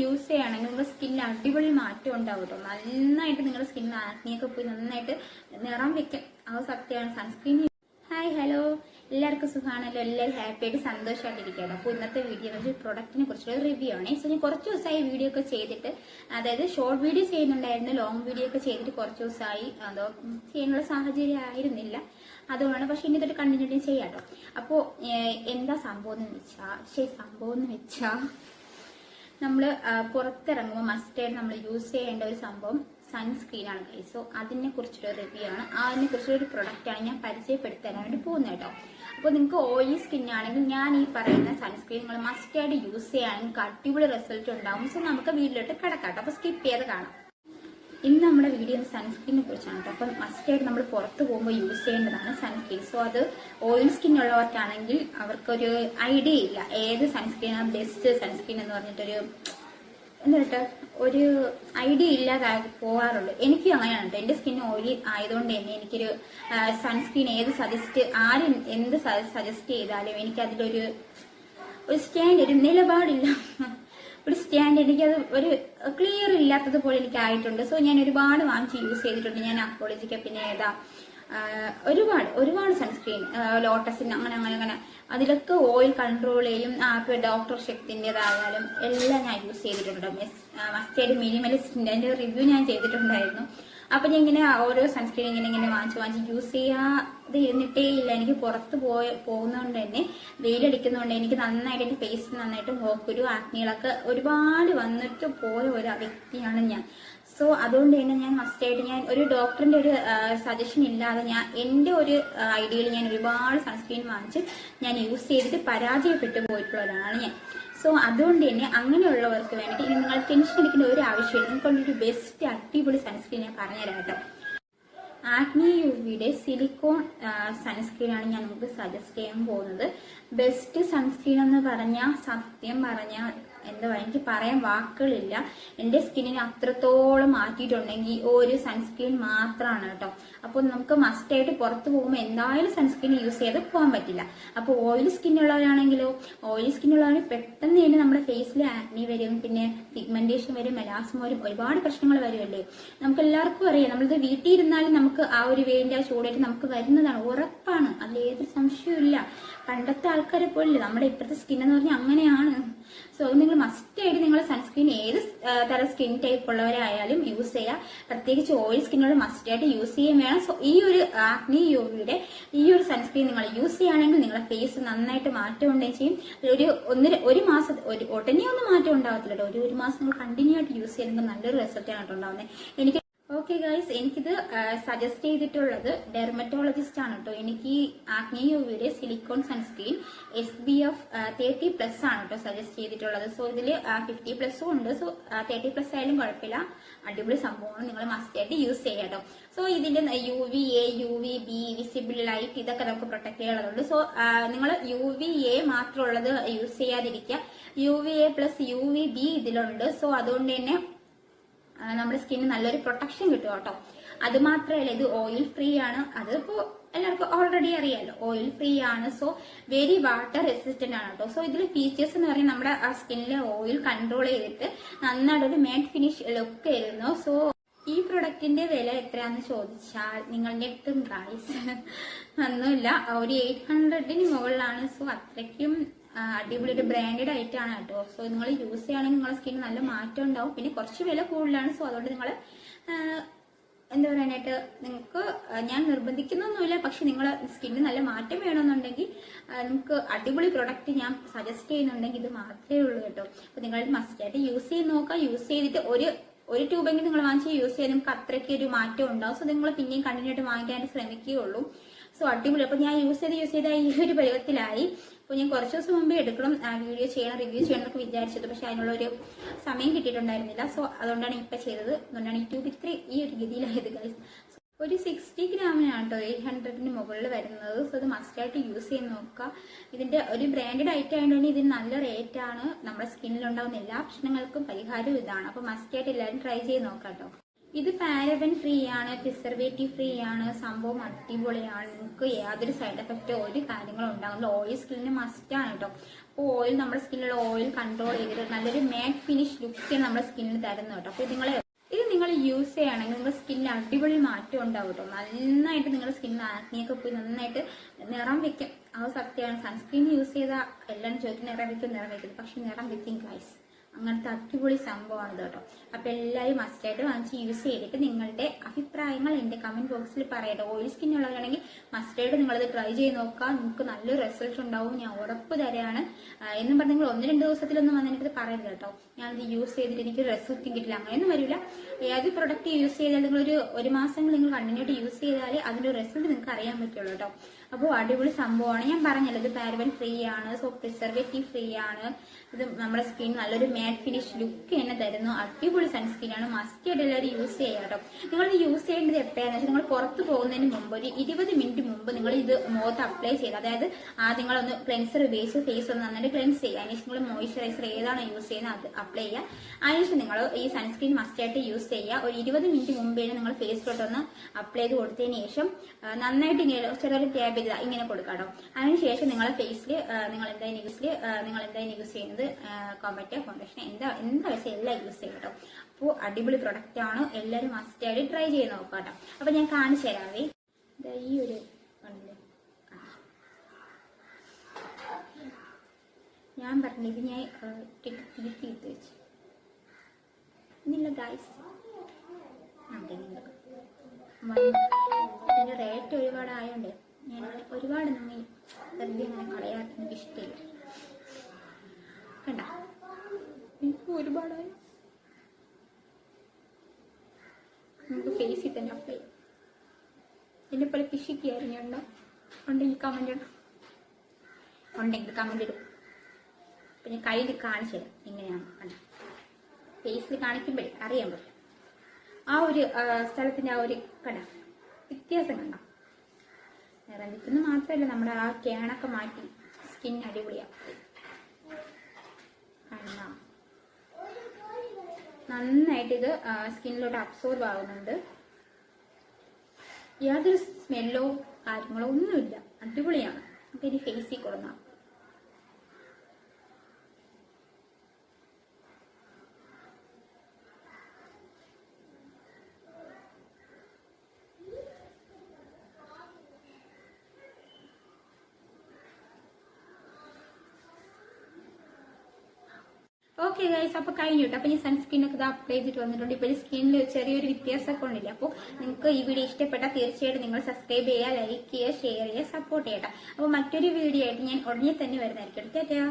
Use ചെയ്യുകയാണെങ്കിൽ നിങ്ങളുടെ സ്കിന്നിന് അടിപൊളി മാറ്റം ഉണ്ടാവും കേട്ടോ നന്നായിട്ട് നിങ്ങളുടെ സ്കിന്നിന് ആക്നിയൊക്കെ പോയി നന്നായിട്ട് നിറം വെക്കും. ആ സത്യമാണ്. സൺസ്ക്രീൻ ഹായ് ഹലോ എല്ലാവർക്കും സുഖമാണല്ലോ? എല്ലാവരും ഹാപ്പി ആയിട്ട് സന്തോഷമായിട്ടിരിക്കുകയാണ്. അപ്പോൾ ഇന്നത്തെ വീഡിയോ എന്ന് വെച്ചാൽ പ്രൊഡക്റ്റിനെ കുറിച്ചുള്ള റിവ്യൂ ആണ്. സോ ഞാൻ കുറച്ച് ദിവസമായി വീഡിയോ ഒക്കെ ചെയ്തിട്ട് അതായത് ഷോർട്ട് വീഡിയോ ചെയ്യുന്നുണ്ടായിരുന്നു ലോങ് വീഡിയോ ഒക്കെ ചെയ്തിട്ട് കുറച്ച് ദിവസമായി. അതോ ചെയ്യാനുള്ള സാഹചര്യം ആയിരുന്നില്ല. അതുകൊണ്ടാണ് പക്ഷെ ഇനി തൊട്ട് കണ്ടിന്യൂ ചെയ്യാം കേട്ടോ അപ്പോൾ എന്താ സംഭവം എന്ന് വെച്ചാൽ ശരി സംഭവം എന്ന് വെച്ചാൽ നമ്മൾ പുറത്തിറങ്ങുമ്പോൾ മസ്റ്റായിട്ട് നമ്മൾ യൂസ് ചെയ്യേണ്ട ഒരു സംഭവം സൺസ്ക്രീൻ ആണ് guys. സോ അതിനെ കുറിച്ചൊരു റിവ്യൂ ആണ്. അതിനെ കുറിച്ചൊരു പ്രൊഡക്റ്റാണ് ഞാൻ പരിചയപ്പെടുത്താൻ വേണ്ടി പോകുന്നത് കേട്ടോ. അപ്പോൾ നിങ്ങൾക്ക് ഓയിലി സ്കിൻ ആണെങ്കിൽ ഞാൻ ഈ പറയുന്ന സൺസ്ക്രീൻ നിങ്ങൾ മസ്റ്റായിട്ട് യൂസ് ചെയ്യുകയാണെങ്കിൽ അടിപൊളി റിസൾട്ട് ഉണ്ടാവും. സോ നമുക്ക് വീട്ടിലോട്ട് കിടക്കാം കേട്ടോ. അപ്പോൾ സ്കിപ്പ് ചെയ്ത് കാണാം. ഇന്ന് നമ്മുടെ വീഡിയോ സൺസ്ക്രീനെ കുറിച്ചാണ് കേട്ടോ. അപ്പം മസ്റ്റായിട്ട് നമ്മൾ പുറത്ത് പോകുമ്പോൾ യൂസ് ചെയ്യേണ്ടതാണ് സൺസ്ക്രീൻ സോ അത് ഓയിൽ സ്കിൻ ഉള്ളവർക്കാണെങ്കിൽ അവർക്കൊരു ഐഡിയ ഇല്ല. ഏത് സൺസ്ക്രീനാണ് ബെസ്റ്റ് സൺസ്ക്രീൻ എന്ന് പറഞ്ഞിട്ടൊരു എന്താ ഒരു ഐഡിയ ഇല്ലാതായി പോവാറുള്ളൂ എനിക്കും അങ്ങനെയാണ് കേട്ടോ. എന്റെ സ്കിൻ ഓയിലി ആയതുകൊണ്ട് തന്നെ എനിക്കൊരു സൺസ്ക്രീൻ ഏത് സജസ്റ്റ് ആര് എന്ത് സജസ്റ്റ് ചെയ്താലും എനിക്കതിലൊരു ഒരു സ്റ്റാൻഡ് ഒരു നിലപാടില്ല. ഒരു സ്റ്റാൻഡ് എനിക്കത് ഒരു ക്ലിയർ ഇല്ലാത്തത് പോലെ എനിക്ക് ആയിട്ടുണ്ട് സോ ഞാൻ ഒരുപാട് വാങ്ങിച്ച് യൂസ് ചെയ്തിട്ടുണ്ട്. ഞാൻ അക്കോളജിക്ക് പിന്നെ ഏതാ ഒരുപാട് ഒരുപാട് സൺസ്ക്രീൻ ലോട്ടസിന് അങ്ങനെ അങ്ങനെ അങ്ങനെ. അതിലൊക്കെ ഓയിൽ കൺട്രോൾ ചെയ്യും. ആ ഇപ്പൊ ഡോക്ടർ ശക്തിന്റെതായാലും എല്ലാം ഞാൻ യൂസ് ചെയ്തിട്ടുണ്ട്. മസ്റ്റേഡ് മിനിമലിസ്റ്റിന്റെ അതിന്റെ റിവ്യൂ ഞാൻ ചെയ്തിട്ടുണ്ടായിരുന്നു. അപ്പൊ ഞാൻ ഇങ്ങനെ ഓരോ സൺസ്ക്രീൻ ഇങ്ങനെ ഇങ്ങനെ വാങ്ങിച്ച് വാങ്ങിച്ച് യൂസ് ചെയ്യാതെ ഇരുന്നിട്ടേ ഇല്ല. എനിക്ക് പുറത്ത് പോയ പോകുന്നതുകൊണ്ട് തന്നെ വെയിലടിക്കുന്നതുകൊണ്ട് എനിക്ക് നന്നായിട്ട് എന്റെ ഫേസ് നന്നായിട്ട് മോക്കുരു ആക്നികളൊക്കെ ഒരുപാട് വന്നിട്ട് പോയ ഒരു വ്യക്തിയാണ് ഞാൻ. സോ അതുകൊണ്ട് തന്നെ ഞാൻ മസ്റ്റായിട്ട് ഞാൻ ഒരു ഡോക്ടറിന്റെ ഒരു സജഷൻ ഇല്ലാതെ ഞാൻ എന്റെ ഒരു ഐഡിയയിൽ ഞാൻ ഒരുപാട് സൺസ്ക്രീൻ വാങ്ങിച്ച് ഞാൻ യൂസ് ചെയ്തിട്ട് പരാജയപ്പെട്ടു പോയിട്ടുള്ള ഒരാളാണ് ഞാൻ. സോ അതുകൊണ്ട് തന്നെ അങ്ങനെയുള്ളവർക്ക് വേണ്ടിയിട്ട് ഇനി നിങ്ങൾ ടെൻഷൻ എടുക്കേണ്ട ഒരു ആവശ്യമില്ല. നിങ്ങൾക്കൊരു ബെസ്റ്റ് അടിപൊളി സൺസ്ക്രീൻ ഞാൻ പറഞ്ഞുതരാം കേട്ടോ. ആഗ്നി യുവിയുടെ സിലിക്കോൺ സൺസ്ക്രീൻ ആണ് ഞാൻ നിങ്ങൾക്ക് സജസ്റ്റ് ചെയ്യാൻ പോകുന്നത്. ബെസ്റ്റ് സൺസ്ക്രീൻ എന്ന് പറഞ്ഞാൽ സത്യം പറഞ്ഞാൽ എന്താ പറയുക എനിക്ക് പറയാൻ വാക്കുകളില്ല. എന്റെ സ്കിന്നിനെ അത്രത്തോളം മാറ്റിയിട്ടുണ്ടെങ്കിൽ ഒരു സൺസ്ക്രീൻ മാത്രമാണ് കേട്ടോ. അപ്പോൾ നമുക്ക് മസ്റ്റ് ആയിട്ട് പുറത്ത് പോകുമ്പോൾ എന്തായാലും സൺസ്ക്രീൻ യൂസ് ചെയ്ത് പോകാൻ പറ്റില്ല. അപ്പോൾ ഉള്ളവരാണെങ്കിലോ ഓയിൽ സ്കിൻ ഉള്ളവർ പെട്ടെന്ന് തന്നെ നമ്മുടെ ഫേസിൽ ആക്നി വരും പിന്നെ പിഗ്മെന്റേഷൻ വരും മെലാസ്മ വരും ഒരുപാട് പ്രശ്നങ്ങൾ വരുമല്ലേ നമുക്ക് എല്ലാവർക്കും അറിയാം നമ്മളിത് വീട്ടിൽ ഇരുന്നാലും നമുക്ക് ആ ഒരു വേണ്ട ചൂടായിട്ട് നമുക്ക് വരുന്നതാണ്. ഉറപ്പാണ് അതിൽ ഏതൊരു സംശയവും ഇല്ല പണ്ടത്തെ ആൾക്കാരെ പോലില്ല. നമ്മുടെ ഇപ്പോഴത്തെ സ്കിൻ എന്ന് പറഞ്ഞാൽ അങ്ങനെയാണ്. സോ നിങ്ങൾ മസ്റ്റ് ആയിട്ട് നിങ്ങൾ സൺസ്ക്രീൻ ഏത് തരം സ്കിൻ ടൈപ്പ് ഉള്ളവരായാലും യൂസ് ചെയ്യുക പ്രത്യേകിച്ച് ഓയിൽ മസ്റ്റ് ആയിട്ട് യൂസ് ചെയ്യാൻ വേണം. സോ ഈ ഒരു ആക്നി യോഗയുടെ ഈ ഒരു സൺസ്ക്രീൻ നിങ്ങൾ യൂസ് ചെയ്യുകയാണെങ്കിൽ നിങ്ങളുടെ ഫേസ് നന്നായിട്ട് മാറ്റം ഉണ്ടാകുകയും ചെയ്യും. ഒരു ഒന്നര ഒരു മാസം ഒരു ഉടനെ ഒന്നും മാറ്റം ഉണ്ടാകത്തില്ല ഒരു ഒരു മാസം നിങ്ങൾ കണ്ടിന്യൂ ആയിട്ട് യൂസ് ചെയ്യുന്നത് നല്ലൊരു റിസൾട്ടാണ് ഉണ്ടാവുന്നത്. എനിക്ക് ഓക്കെ ഗൈസ് എനിക്കിത് സജസ്റ്റ് ചെയ്തിട്ടുള്ളത് ഡെർമറ്റോളജിസ്റ്റ് ആണ് കേട്ടോ എനിക്ക് ആഗ്നേ യുവിയുടെ silicone sunscreen S B F thirty plus ആണ് കേട്ടോ സജസ്റ്റ് ചെയ്തിട്ടുള്ളത്. സോ ഇതിൽ ഫിഫ്റ്റി പ്ലസും ഉണ്ട്. സോ തേർട്ടി പ്ലസ് ആയാലും കുഴപ്പമില്ല. അടിപൊളി സംഭവമാണ്. നിങ്ങൾ മസ്റ്റ് ആയിട്ട് യൂസ് ചെയ്യാം സോ ഇതിന്റെ U V A U V B visible light ഇതൊക്കെ നമുക്ക് പ്രൊട്ടക്ട് ചെയ്യാനുള്ളതുണ്ട്. സോ നിങ്ങൾ യു വി എ മാത്രമുള്ളത് യൂസ് ചെയ്യാതിരിക്കുക. U V A plus U V B ഇതിലുണ്ട്. സോ അതുകൊണ്ട് തന്നെ നമ്മുടെ സ്കിന്നിന് നല്ലൊരു പ്രൊട്ടക്ഷൻ കിട്ടും കേട്ടോ. അത് മാത്രമല്ല ഇത് ഓയിൽ ഫ്രീ ആണ്. അതിപ്പോ എല്ലാവർക്കും ഓൾറെഡി അറിയാലോ ഓയിൽ ഫ്രീ ആണ്. സോ വെരി വാട്ടർ റെസിസ്റ്റന്റ് ആണ് കേട്ടോ. സോ ഇതിൽ ഫീച്ചേഴ്സ് എന്ന് പറയുന്നത് നമ്മുടെ സ്കിന്നിലെ ഓയിൽ കൺട്രോൾ ചെയ്തിട്ട് നന്നായിട്ടൊരു മാറ്റ് ഫിനിഷ് ലുക്ക് ആയിരുന്നു സോ ഈ പ്രൊഡക്റ്റിന്റെ വില എത്രയാന്ന് ചോദിച്ചാൽ നിങ്ങളുടെ അടുത്തും പ്രൈസ് ഒന്നുമില്ല. ഒരു എയ്റ്റ് ഹൺഡ്രഡിന് മുകളിലാണ്. സോ അത്രയ്ക്കും അടിപൊളി ഒരു ബ്രാൻഡഡ് ആയിട്ടാണ് കേട്ടോ. സോ നിങ്ങൾ യൂസ് ചെയ്യുകയാണെങ്കിൽ നിങ്ങളുടെ സ്കിന്നിന് നല്ല മാറ്റം ഉണ്ടാവും. പിന്നെ കുറച്ച് വില കൂടുതലാണ്. സോ അതുകൊണ്ട് നിങ്ങൾ എന്താ പറയാനായിട്ട് നിങ്ങൾക്ക് ഞാൻ നിർബന്ധിക്കുന്നൊന്നുമില്ല. പക്ഷെ നിങ്ങളെ സ്കിന്നിന് നല്ല മാറ്റം വേണമെന്നുണ്ടെങ്കിൽ നിങ്ങൾക്ക് അടിപൊളി പ്രൊഡക്റ്റ് ഞാൻ സജസ്റ്റ് ചെയ്യുന്നുണ്ടെങ്കിൽ ഇത് മാത്രമേ ഉള്ളൂ കേട്ടോ. അപ്പൊ നിങ്ങൾ മസ്റ്റ് ആയിട്ട് യൂസ് ചെയ്ത് നോക്കുക. യൂസ് ചെയ്തിട്ട് ഒരു ഒരു ട്യൂബെങ്കിലും നിങ്ങൾ വാങ്ങിച്ച് യൂസ് ചെയ്ത് നിങ്ങൾക്ക് അത്രയ്ക്ക് ഒരു മാറ്റം ഉണ്ടാവും. സോ നിങ്ങൾ പിന്നെയും കണ്ടിന്യൂ ആയിട്ട് വാങ്ങിക്കാനായിട്ട് ശ്രമിക്കുകയുള്ളൂ. സോ അടിപൊളി. അപ്പൊ ഞാൻ യൂസ് ചെയ്ത് യൂസ് ചെയ്ത ഈ ഒരു പരുവത്തിലായി. അപ്പൊ ഞാൻ കുറച്ച് ദിവസം മുമ്പേ എടുക്കണം വീഡിയോ ചെയ്യണം റിവ്യൂ ചെയ്യണം എന്നൊക്കെ വിചാരിച്ചത് പക്ഷെ അതിനുള്ള ഒരു സമയം കിട്ടിയിട്ടുണ്ടായിരുന്നില്ല. സോ അതുകൊണ്ടാണ് ഇപ്പൊ ചെയ്തത്. അതുകൊണ്ടാണ് യൂട്യൂബ് ഇത്ര ഈ ഒരു രീതിയിലായത് ഗൈസ് ഒരു സിക്സ്റ്റി ഗ്രാമിനാണ് കേട്ടോ എയ്റ്റ് ഹൺഡ്രഡിന് മുകളിൽ വരുന്നത്. സോ ഇത് മസ്റ്റായിട്ട് യൂസ് ചെയ്ത് നോക്കുക. ഇതിന്റെ ഒരു ബ്രാൻഡഡ് ഐറ്റം ആയതുകൊണ്ട് ഇതിന് നല്ല റേറ്റ് ആണ്. നമ്മുടെ സ്കിന്നിൽ ഉണ്ടാകുന്ന എല്ലാ പ്രശ്നങ്ങൾക്കും പരിഹാരം ഇതാണ്. അപ്പൊ മസ്റ്റായിട്ട് എല്ലാവരും ട്രൈ ചെയ്ത് നോക്കാം കേട്ടോ ഇത് പാരബൻ ഫ്രീ ആണ് പ്രിസർവേറ്റീവ് ഫ്രീ ആണ് സംഭവം അടിപൊളിയാണ്. നിങ്ങൾക്ക് യാതൊരു സൈഡ് എഫക്റ്റോ ഒരു കാര്യങ്ങളും ഉണ്ടാകുന്നില്ല ഓയിൽ സ്കിന്നിന് ആണ് കേട്ടോ അപ്പോൾ ഓയിൽ നമ്മുടെ സ്കിന്നിലുള്ള ഓയിൽ കൺട്രോൾ ചെയ്തിട്ട് നല്ലൊരു മാറ്റ് ഫിനിഷ് ലുക്കാണ് നമ്മുടെ സ്കിന്നിന് തരുന്നത് കേട്ടോ അപ്പോൾ നിങ്ങൾ ഇത് നിങ്ങൾ യൂസ് ചെയ്യുകയാണെങ്കിൽ നിങ്ങളുടെ സ്കിന്നിൽ അടിപൊളി മാറ്റം ഉണ്ടാവും കേട്ടോ നന്നായിട്ട് നിങ്ങളുടെ സ്കിന്നിൽ ആക്നിയൊക്കെ പോയി നന്നായിട്ട് നിറം വെക്കും. ആ സത്യമാണ് സൺസ്ക്രീൻ യൂസ് ചെയ്താൽ എല്ലാം ചോദിക്കും നിറം വെക്കും നിറം വെക്കും. പക്ഷെ നിറം വെക്കും ഗൈസ് അങ്ങനത്തെ അടിപൊളി സംഭവമാണ് കേട്ടോ. അപ്പൊ എല്ലാവരും മസ്റ്റായിട്ട് വാങ്ങിച്ച് യൂസ് ചെയ്തിട്ട് നിങ്ങളുടെ അഭിപ്രായങ്ങൾ എന്റെ കമന്റ് ബോക്സിൽ പറയട്ടെ ഓയിൽ സ്കിൻ ഉള്ളവരാണെങ്കിൽ മസ്റ്റായിട്ട് നിങ്ങളത് ട്രൈ ചെയ്ത് നോക്കാം നിങ്ങൾക്ക് നല്ലൊരു റിസൾട്ട് ഉണ്ടാവും. ഞാൻ ഉറപ്പ് തരാണ്. എന്നും പറഞ്ഞ് നിങ്ങൾ ഒന്ന് രണ്ട് ദിവസത്തിലൊന്നും വന്ന് എനിക്കത് പറയരുത് കേട്ടോ. ഞാനത് യൂസ് ചെയ്തിട്ട് എനിക്ക് റിസൾട്ടും കിട്ടില്ല അങ്ങനെയൊന്നും വരില്ല. ഏത് പ്രൊഡക്റ്റ് യൂസ് ചെയ്താൽ നിങ്ങൾ ഒരു ഒരു മാസം നിങ്ങൾ കണ്ടിന്യൂ ആയിട്ട് യൂസ് ചെയ്താലേ അതിന്റെ റിസൾട്ട് നിങ്ങൾക്ക് അറിയാൻ പറ്റുള്ളൂ കേട്ടോ. അപ്പോൾ അടിപൊളി സംഭവമാണ്. ഞാൻ പറഞ്ഞല്ലോ ഇത് പാരവൻ ഫ്രീ ആണ് സോ പ്രിസർവേറ്റീവ് ഫ്രീ ആണ്. ഇത് നമ്മുടെ സ്കിൻ നല്ലൊരു മാറ്റ് ഫിനിഷ് ലുക്ക് തന്നെ തരുന്നു. അടിപൊളി സൺസ്ക്രീൻ ആണ്. മസ്റ്റ് ആയിട്ട് എല്ലാവരും യൂസ് ചെയ്യാം കേട്ടോ. നിങ്ങൾ ഇത് യൂസ് ചെയ്യേണ്ടത് എപ്പോഴാന്ന് വെച്ചാൽ നിങ്ങൾ പുറത്ത് പോകുന്നതിന് മുമ്പ് ഒരു ഇരുപത് മിനിറ്റ് മുമ്പ് നിങ്ങൾ ഇത് മുഖത്ത് അപ്ലൈ ചെയ്ത് അതായത് ആദ്യം നിങ്ങളൊന്ന് ക്ലെൻസർ ഉപയോഗിച്ച് ഫേസ് ഒന്ന് നന്നായിട്ട് ക്ലെൻസ് ചെയ്യുക. അതിനുശേഷം നിങ്ങൾ മോയ്സ്ചറൈസർ ഏതാണോ യൂസ് ചെയ്യുന്നത് അത് അപ്ലൈ ചെയ്യുക. അതിനുശേഷം നിങ്ങൾ ഈ സൺസ്ക്രീൻ മസ്റ്റ് ആയിട്ട് യൂസ് ചെയ്യുക. ഒരു ഇരുപത് മിനിറ്റ് മുമ്പേ നിങ്ങൾ ഫേസിലോട്ട് ഒന്ന് അപ്ലൈ ചെയ്ത് കൊടുത്തതിന് ശേഷം നന്നായിട്ട് ഇങ്ങനെ ചെറിയൊരു ടാബ് ചെയ്ത് ഇങ്ങനെ കൊടുക്കാം കേട്ടോ അതിനുശേഷം നിങ്ങളെ ഫേസിൽ നിങ്ങൾ എന്തായാലും യൂസിൽ നിങ്ങൾ എന്തായാലും യൂസ് ചെയ്യുന്നത്? കോമ്പറ്റ ഫൗണ്ടേഷൻ എന്താ എന്താ വെച്ചാൽ എല്ലാം യൂസ് ചെയ്യും കേട്ടോ അപ്പോൾ അടിപൊളി പ്രൊഡക്റ്റ് ആണ്. എല്ലാവരും മസ്റ്റ് ആയിട്ട് ട്രൈ ചെയ്ത് നോക്കാം കേട്ടോ അപ്പം ഞാൻ കാണിച്ചു തരാവേ ഈ ഒരു? ഞാൻ പറഞ്ഞത് ഞാൻ തീർത്തി ഇട്ട് വെച്ചു. ഇന്നില്ല അതെ ഇതിന്റെ റേറ്റ് ഒരുപാട് ആയോണ്ട് ഞാൻ ഒരുപാട് നമ്മൾ വെറുതെ അങ്ങനെ കളയാൻ എനിക്ക് ഇഷ്ടമില്ല. കണ്ട? എനിക്ക് ഒരുപാടായി. നമുക്ക് ഫേസിൽ തന്നെ അപ്ലൈ ചെയ്യാം എന്നെ പോലെ പിശിക്കായിരുന്നു ഉണ്ടോ ഉണ്ടെങ്കിൽ കമന്റ് ഇടും. ഉണ്ടെങ്കിൽ കമന്റ് ഇടും. പിന്നെ കയ്യിൽ കാണിച്ചു തരാം എങ്ങനെയാണ് കണ്ട ഫേസിൽ കാണിക്കുമ്പോഴേ അറിയാൻ പറ്റും. ആ ഒരു സ്ഥലത്തിന്റെ ആ ഒരു കട വ്യത്യാസം കണ്ട? നിറം വെക്കുന്ന മാത്രമല്ല നമ്മുടെ ആ കേണൊക്കെ മാറ്റി സ്കിൻ അടിപൊളിയാണ് നന്നായിട്ട് ഇത് സ്കിന്നിലോട്ട് അബ്സോർബ് ആവുന്നുണ്ട്. യാതൊരു സ്മെല്ലോ കാര്യങ്ങളോ ഒന്നുമില്ല. അടിപൊളിയാണ്. നമുക്ക് ഇനി ഫേസിൽ കൊടുക്കാം. ഓക്കെ ഗൈസ് അപ്പൊ കഴിഞ്ഞു കേട്ടോ. അപ്പൊ ഞാൻ സൺസ്ക്രീൻ ഒക്കെ അപ്ലൈ ചെയ്തിട്ട് വന്നിട്ടുണ്ട്. ഇപ്പൊ സ്കിന്നിൽ ചെറിയൊരു വ്യത്യാസമൊക്കെ ഉണ്ടല്ലേ. അപ്പോൾ നിങ്ങൾക്ക് ഈ വീഡിയോ ഇഷ്ടപ്പെട്ടാൽ തീർച്ചയായിട്ടും നിങ്ങൾ സബ്സ്ക്രൈബ് ചെയ്യുക ലൈക്ക് ചെയ്യുക ഷെയർ ചെയ്യുക സപ്പോർട്ട് ചെയ്യട്ടെ അപ്പോൾ മറ്റൊരു വീഡിയോ ആയിട്ട് ഞാൻ ഉടനെ തന്നെ വരുന്നതായിരിക്കും. ടാറ്റാ